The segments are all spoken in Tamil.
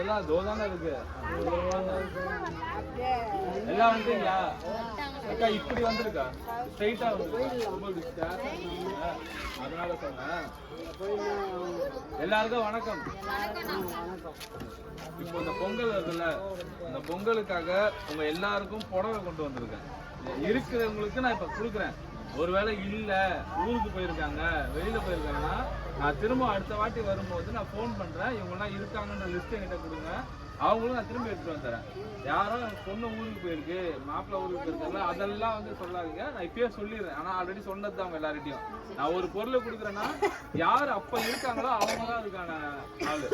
எல்லாம் தோதானே இருக்கு. எல்லாம் வந்துங்களா அக்கா இப்படி வந்திருக்கா? ஸ்ட்ரைட்டா வந்து ரொம்ப அதனால சொன்னேன். எல்லாருக்கும் வணக்கம். இப்போ இந்த பொங்கல் இருக்குல்ல இந்த பொங்கலுக்காக உங்க எல்லாருக்கும் புடவை கொண்டு வந்திருக்கேன். இருக்கிறவங்களுக்கு நான் இப்ப கொடுக்குறேன். ஒருவேளை இல்ல ஊருக்கு போயிருக்காங்க வெளியில போயிருக்காங்கன்னா நான் திரும்ப அடுத்த வாட்டி வரும்போது நான் ஃபோன் பண்றேன். இவங்கெல்லாம் இருக்காங்கன்ற லிஸ்ட் என்கிட்ட கொடுங்க. அவங்களும் நான் திரும்ப எடுத்துட்டு வந்துடுறேன். யாரோ பொண்ணு ஊருக்கு போயிருக்கு மாப்பிள்ளை ஊருக்கு போயிருக்காங்க அதெல்லாம் வந்து சொல்லாதீங்க. நான் இப்பயே சொல்லிடுறேன். ஆனா ஆல்ரெடி சொன்னது தான் அவங்க எல்லார்கிட்டயும். நான் ஒரு பொருளை கொடுக்குறேன்னா யார் அப்ப இருக்காங்களோ அவங்க தான் அதுக்கான ஆளு.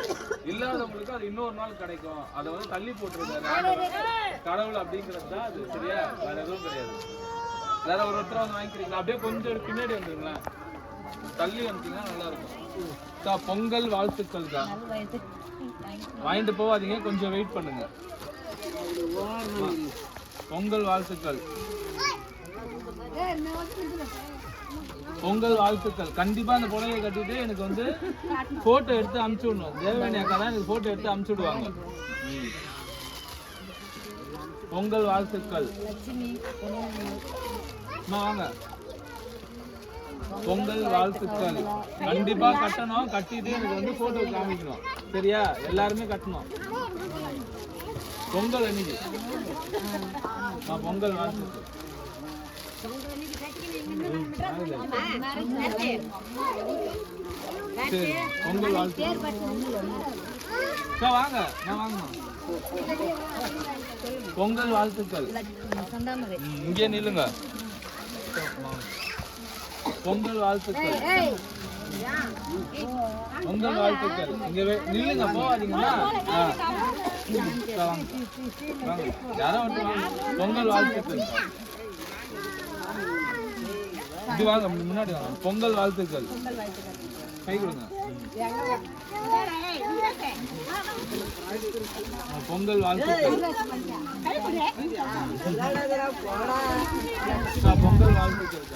இல்லாதவங்களுக்கு அது இன்னொரு நாள் கிடைக்கும். அதை வந்து தள்ளி போட்டுருக்காரு கடவுள் அப்படிங்கிறது தான் அது சரியா? வேற எதுவும் கிடையாது. வேற ஒரு ஒருத்தர் வந்து வாங்கிக்கிறீங்களா? அப்படியே கொஞ்சம் பின்னாடி வந்துருங்களேன். தள்ளி வந்துட்டீங்கன்னா நல்லா இருக்கும். அக்கா, பொங்கல் வாழ்த்துக்கள்க்கா வாங்கிட்டு போகாதீங்க கொஞ்சம் வெயிட் பண்ணுங்க. பொங்கல் வாழ்த்துக்கள். பொங்கல் வாழ்த்துக்கள். கண்டிப்பா அந்த புடவையை கட்டிட்டு எனக்கு வந்து போட்டோ எடுத்து அமுச்சு விடணும். தேவயானி அக்கா தான் எனக்கு போட்டோ எடுத்து அமுச்சு விடுவாங்க. பொங்கல் வாழ்த்துக்கள். வாங்க. பொங்கல் வாழ்த்துக்கள். கண்டிப்பா கட்டணும். கட்டிட்டு எனக்கு வந்து போட்டோ காமிக்கணும். சரியா? எல்லாருமே கட்டணும். பொங்கல் அன்னைக்கு. ஆ, பொங்கல் வாழ்த்துக்கள். சரி பொங்கல் வாழ்த்துக்கள். வாங்க. நான் வாங்கம்மா பொங்கல் வாழ்த்துக்கள். இங்கே நில்லுங்க. பொங்கல் வாழ்த்துக்கள். பொங்கல் வாழ்த்துக்கள். இங்க நில்லுங்க. வாங்க. யாரோ. பொங்கல் வாழ்த்துக்கள். இது வாங்க முன்னாடி வாங்க. பொங்கல் வாழ்த்துக்கள். கை கொடுங்க. பொங்கல் வாழ்த்துக்கள். பொங்கல் வாழ்த்துக்கள்.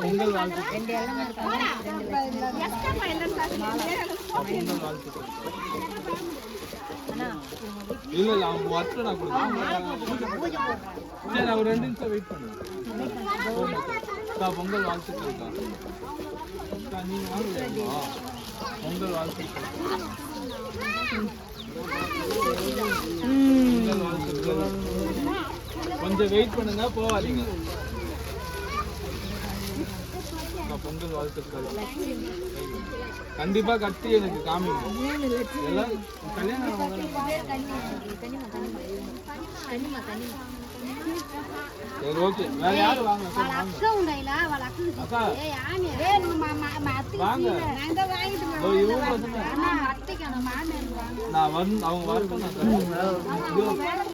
பொங்கல் வாழ்த்துக்கள் இல்ல இல்ல அவங்க ஒர்க்கு நான் நான் ஒரு ரெண்டு நிமிஷம் வெயிட் பொங்கல் வாழ்த்துக்கள் நீங்க பொங்கல் வாழ்த்துக்கள் கொஞ்சம் வெயிட் பண்ணுங்க போகாதீங்க. பொங்கல் வாழ்த்துக்கள். கண்டிப்பா கட்டி எனக்கு காமிக்கணும் எல்லாம் கல்யாணம் சரி ஓகே. வேற யாரும் வாங்க? இவங்க பசங்க. நான் வந்து அவங்க வரட்டும் நான்.